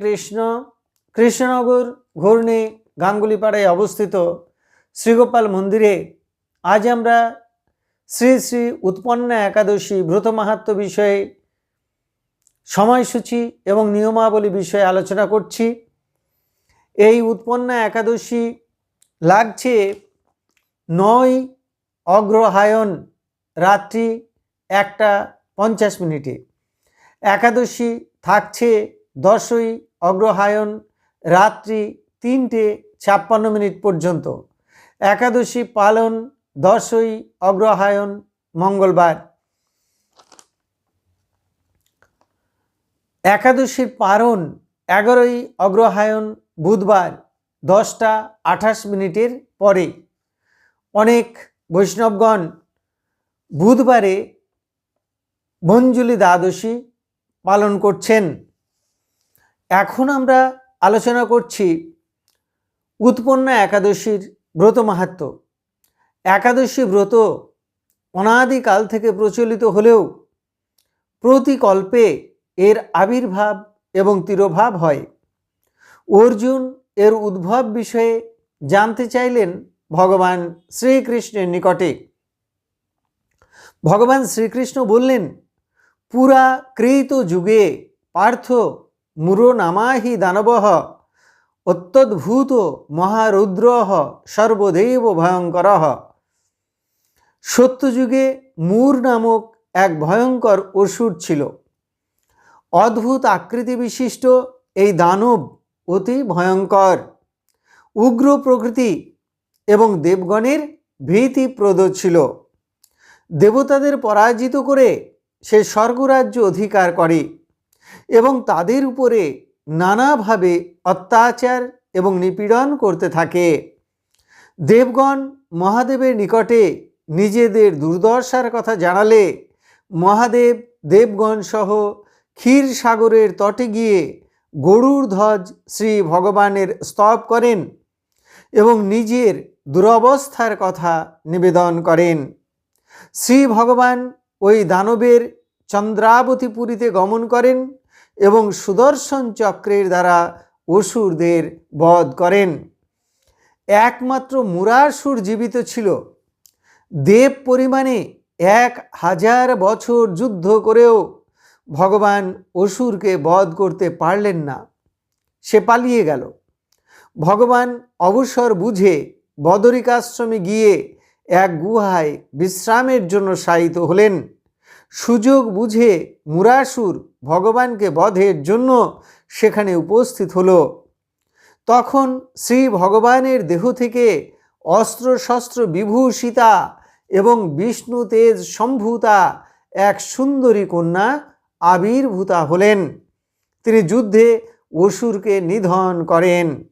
কৃষ্ণ, কৃষ্ণনগর ঘূর্ণি গাঙ্গুলিপাড়ায় অবস্থিত শ্রীগোপাল মন্দিরে আজ আমরা শ্রী শ্রী উৎপন্না একাদশী ব্রত মাহাত্ম বিষয়ে সময়সূচি এবং নিয়মাবলী বিষয়ে আলোচনা করছি। এই উৎপন্না একাদশী লাগছে নয় অগ্রহায়ণ রাত্রি একটা পঞ্চাশ মিনিটে। একাদশী থাকছে দশই অগ্রহায়ণ রাত্রি তিনটে ছাপ্পান্ন মিনিট পর্যন্ত। একাদশী পালন দশই অগ্রহায়ণ মঙ্গলবার। একাদশীর পারণ এগারোই অগ্রহায়ণ বুধবার দশটা আঠাশ মিনিটের পরে। অনেক বৈষ্ণবগণ বুধবারে মঞ্জুলি দ্বাদশী পালন করছেন। এখন আমরা আলোচনা করছি উৎপন্ন একাদশীর ব্রত মাহাত্ম একাদশী ব্রত অনাদিকাল থেকে প্রচলিত হলেও প্রতিকল্পে এর আবির্ভাব এবং তিরোভাব হয়। অর্জুন এর উদ্ভব বিষয়ে জানতে চাইলেন ভগবান শ্রীকৃষ্ণের নিকটে। ভগবান শ্রীকৃষ্ণ বললেন পুরা কৃত যুগে পার্থ মুরনামাহি দানব অত্যদ্ভূত মহারুদ্র সর্বদেব ভয়ঙ্কর সত্যযুগে মূর নামক এক ভয়ঙ্কর অসুর ছিল। অদ্ভুত আকৃতি বিশিষ্ট এই দানব অতি ভয়ঙ্কর। উগ্র প্রকৃতি এবং দেবগণের ভীতিপ্রদ ছিল। দেবতাদের পরাজিত করে সে স্বর্গরাজ্য অধিকার করে। এবং তাদের উপরে নানাভাবে অত্যাচার এবং নিপীড়ন করতে থাকে। দেবগণ মহাদেবের নিকটে নিজেদের দুর্দশার কথা জানালে মহাদেব দেবগণ সহ ক্ষীর সাগরের তটে গিয়ে গরুর ধ্বজ শ্রী ভগবানের স্তব করেন এবং নিজের দুরবস্থার কথা নিবেদন করেন। শ্রী ভগবান ওই দানবের চন্দ্রাবতীপুরীতে গমন করেন এবং সুদর্শন চক্রের দ্বারা অসুরদের বধ করেন। একমাত্র মুরাসুর জীবিত ছিল। দেব পরিমাণে এক হাজার বছর যুদ্ধ করেও ভগবান অসুরকে বধ করতে পারলেন না। সে পালিয়ে গেল। ভগবান অবসর বুঝে বদরিকাশ্রমে গিয়ে এক গুহায় বিশ্রামের জন্য শায়িত হলেন। সুযোগ বুঝে মুরাসুর ভগবানকে বধের জন্য সেখানে উপস্থিত হল। তখন শ্রী ভগবানের দেহ থেকে অস্ত্রশস্ত্র বিভূষিতা এবং বিষ্ণু তেজ সম্ভূতা এক সুন্দরী কন্যা আবির্ভূতা হলেন। তিনি যুদ্ধে অসুরকে নিধন করেন।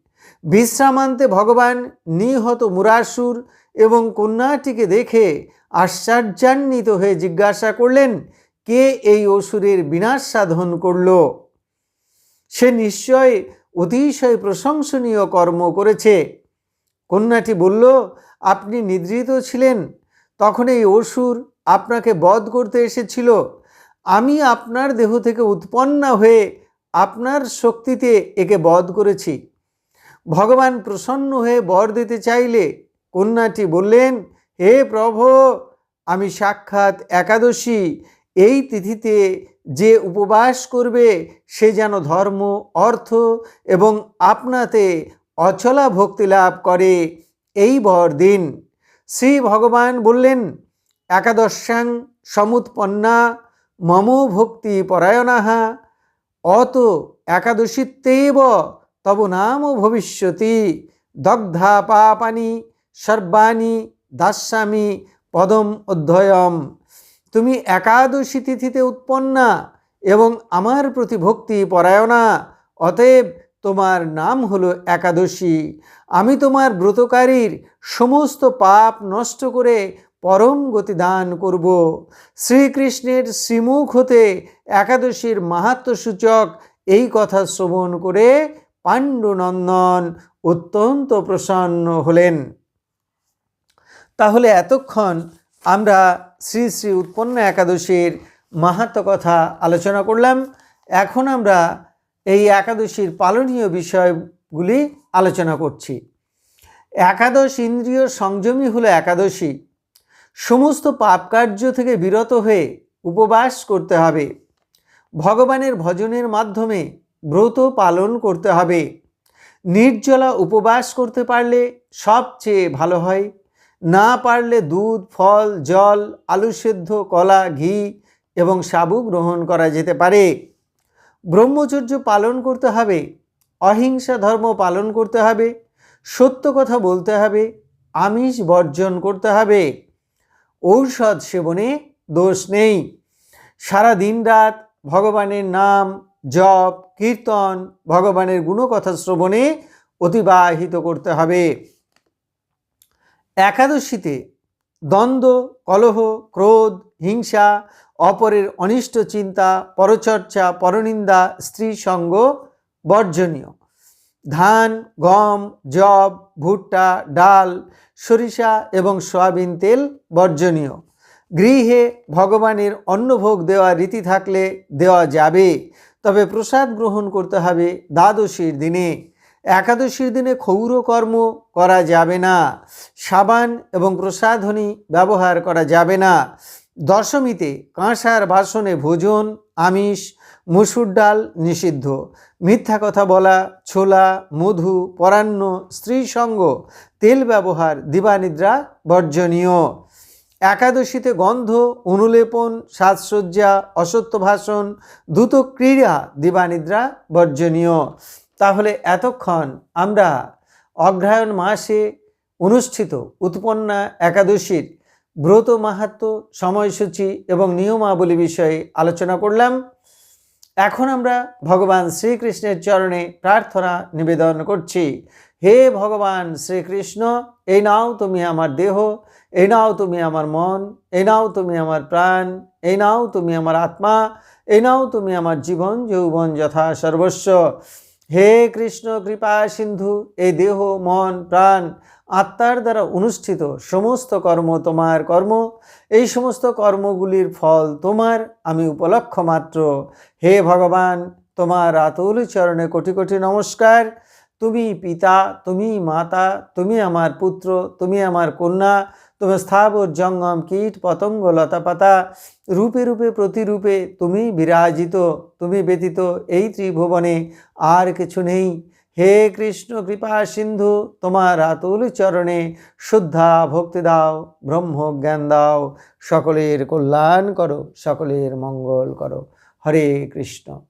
বিশ্রামান্তে ভগবান নিহত মুরাসুর এবং কন্যাটিকে দেখে আশ্চর্যান্বিত হয়ে জিজ্ঞাসা করলেন, কে এই অসুরের বিনাশ সাধন করল? সে নিশ্চয় অতিশয় প্রশংসনীয় কর্ম করেছে। কন্যাটি বলল, আপনি নিদ্রিত ছিলেন। তখন এই অসুর আপনাকে বধ করতে এসেছিল। আমি আপনার দেহ থেকে উৎপন্ন হয়ে আপনার শক্তিতে একে বধ করেছি। ভগবান প্রসন্ন হয়ে বর দিতে চাইলে কন্যাটি বললেন, হে প্রভু, আমি সাক্ষাৎ একাদশী। এই তিথিতে যে উপবাস করবে, সে যেন ধর্ম, অর্থ এবং আপনাতে অচলা ভক্তি লাভ করে। এই বর দিন। শ্রী ভগবান বললেন, একাদশ্যাং সমুৎপন্না মম ভক্তি পরায়ণাহা অত একাদশীত্বেব তব নাম ভবিষ্যতি। দগ্ধা পাপানি সর্বাণী দাস্যামি পদম অধ্যয়ম। তুমি একাদশী তিথিতে উৎপন্না এবং আমার প্রতি ভক্তি পরায়ণা, অতএব তোমার নাম হলো একাদশী। আমি তোমার ব্রতকারীর সমস্ত পাপ নষ্ট করে পরম গতি দান করব। শ্রীকৃষ্ণের শ্রীমুখ হতে একাদশীর মাহাত্ম সূচক এই কথা শ্রবণ করে পাণ্ডুনন্দন অত্যন্ত প্রসন্ন হলেন। তাহলে এতক্ষণ আমরা শ্রী শ্রী উৎপন্ন একাদশীর মাহাত্ম কথা আলোচনা করলাম। এখন আমরা এই একাদশীর পালনীয় বিষয়গুলি আলোচনা করছি। একাদশ ইন্দ্রিয় সংযমী হলো একাদশী। সমস্ত পাপ কার্য থেকে বিরত হয়ে উপবাস করতে হবে। ভগবানের ভজনের মাধ্যমে ব্রত পালন করতে হবে। নির্জলা উপবাস করতে পারলে সবচেয়ে ভালো হয়। না পারলে দুধ, ফল, জল, আলু সেদ্ধ, কলা, ঘি এবং সাবু গ্রহণ করা যেতে পারে। ব্রহ্মচর্য পালন করতে হবে, অহিংসা ধর্ম পালন করতে হবে, সত্য কথা বলতে হবে, আমিষ বর্জন করতে হবে। ঔষধ সেবনে দোষ নেই। সারা দিন রাত ভগবানের নাম জপ, কীর্তন, ভগবানের গুণকথা শ্রবণে অতিবাহিত করতে হবে। একাদশীতে দ্বন্দ্ব, কলহ, ক্রোধ, হিংসা, অপরের অনিষ্ট চিন্তা, পরচর্চা, পরনিন্দা স্ত্রী সঙ্গ বর্জনীয়। ধান, গম জব ভুট্টা, ডাল, সরিষা এবং সয়াবিন তেল বর্জনীয়। গৃহে ভগবানের অন্নভোগ দেওয়ার রীতি থাকলে দেওয়া যাবে, তবে প্রসাদ গ্রহণ করতে হবে দ্বাদশীর দিনে। একাদশীর দিনে ক্ষৌর কর্ম করা যাবে না। সাবান এবং প্রসাধনী ব্যবহার করা যাবে না। দশমীতে কাঁসার বাসনে ভোজন, আমিষ, মসুর ডাল নিষিদ্ধ। মিথ্যা কথা বলা, ছোলা, মধু, পরান্ন স্ত্রী সঙ্গ তেল ব্যবহার, দিবানিদ্রা বর্জনীয়। একাদশীতে গন্ধ অনুলেপন সাজসজ্জা অসত্য ভাষণ, দ্রুত ক্রীড়া, দিবানিদ্রা বর্জনীয়। তাহলে এতক্ষণ আমরা অগ্রহায়ণ মাসে অনুষ্ঠিত উৎপন্না একাদশীর ব্রত মাহাত্ম, সময়সূচি এবং নিয়মাবলী বিষয়ে আলোচনা করলাম। এখন আমরা ভগবান শ্রীকৃষ্ণের চরণে প্রার্থনা নিবেদন করছি। হে ভগবান শ্রীকৃষ্ণ, এই নাও তুমি আমার দেহ, এই নাও তুমি আমার মন, এই নাও তুমি আমার প্রাণ, এই নাও তুমি আমার আত্মা, এই নাও তুমি আমার জীবন, যৌবন যথা সর্বস্ব। হে কৃষ্ণ, কৃপা, সিন্ধু এই দেহ, মন, প্রাণ, আত্মার দ্বারা অনুষ্ঠিত সমস্ত কর্ম তোমার কর্ম। এই সমস্ত কর্মগুলির ফল তোমার, আমি উপলক্ষ মাত্র। হে ভগবান, তোমার আতুল চরণে কোটি কোটি নমস্কার। তুমি পিতা, তুমি মাতা, তুমি আমার পুত্র, তুমি আমার কন্যা তুমি স্থাবর জঙ্গম কীট পতঙ্গ লতাপাতা রূপে রূপে প্রতিরূপে তুমি বিরাজিত, তুমি ব্যতীত এই ত্রিভুবনে আর কিছু নেই। হে কৃষ্ণ কৃপা সিন্ধু, তোমার আতুল চরণে শুদ্ধা ভক্তি দাও ব্রহ্ম জ্ঞান দাও। সকলের কল্যাণ করো, সকলের মঙ্গল করো। হরে কৃষ্ণ।